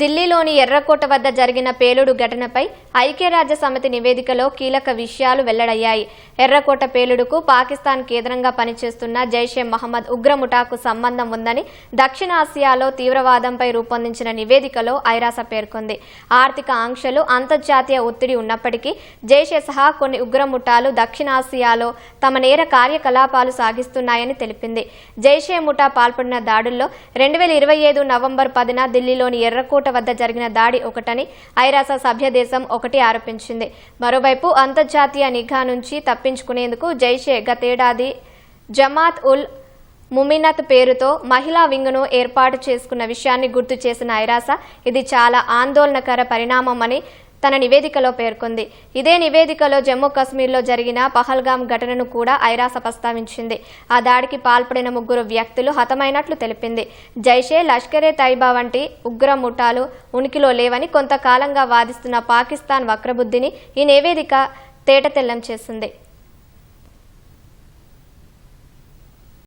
ఢిల్లీలోని ఎర్రకోట వద్ద జరిగిన పేలుడు ఘటనపై ఐక్యరాజ్య సమితి నివేదికలో కీలక విషయాలు వెల్లడయ్యాయి. ఎర్రకోట పేలుడుకు పాకిస్తాన్ కేంద్రంగా పనిచేస్తున్న జైషే మహమ్మద్ ఉగ్రముఠాకు సంబంధం ఉందని దక్షిణాసియాలో తీవ్రవాదంపై రూపొందించిన నివేదికలో ఐరాస పేర్కొంది. ఆర్థిక ఆంక్షలు అంతర్జాతీయ ఒత్తిడి ఉన్నప్పటికీ జైషే సహా కొన్ని ఉగ్రముఠాలు దక్షిణాసియాలో తమ నేర కార్యకలాపాలు సాగిస్తున్నాయని తెలిపింది. జైషే ముఠా పాల్పడిన దాడుల్లో రెండు వేల ఇరవై ఐదు నవంబర్ పదిన ఢిల్లీలోని ఎర్రకోట వద్ద జరిగిన దాడి ఒకటని ఐరాస సభ్య దేశం ఒకటి ఆరోపించింది. మరోవైపు అంతర్జాతీయ నిఘా నుంచి తప్పించుకునేందుకు జైషే గతేడాది జమాత్ ఉల్ ముమినత్ పేరుతో మహిళా వింగ్ను ఏర్పాటు చేసుకున్న విషయాన్ని గుర్తు చేసిన ఐరాస ఇది చాలా ఆందోళనకర పరిణామమని తన నివేదికలో పేర్కొంది. ఇదే నివేదికలో జమ్మూ కాశ్మీర్లో జరిగిన పహల్గామ్ ఘటనను కూడా ఐరాస ప్రస్తావించింది. ఆ దాడికి పాల్పడిన ముగ్గురు వ్యక్తులు హతమైనట్లు తెలిపింది. జైషే లష్కరే తైబా వంటి ఉగ్ర ముఠాలు ఉనికిలో లేవని కొంతకాలంగా వాదిస్తున్న పాకిస్తాన్ వక్రబుద్ధిని ఈ నివేదిక తేటతెల్లం చేసింది.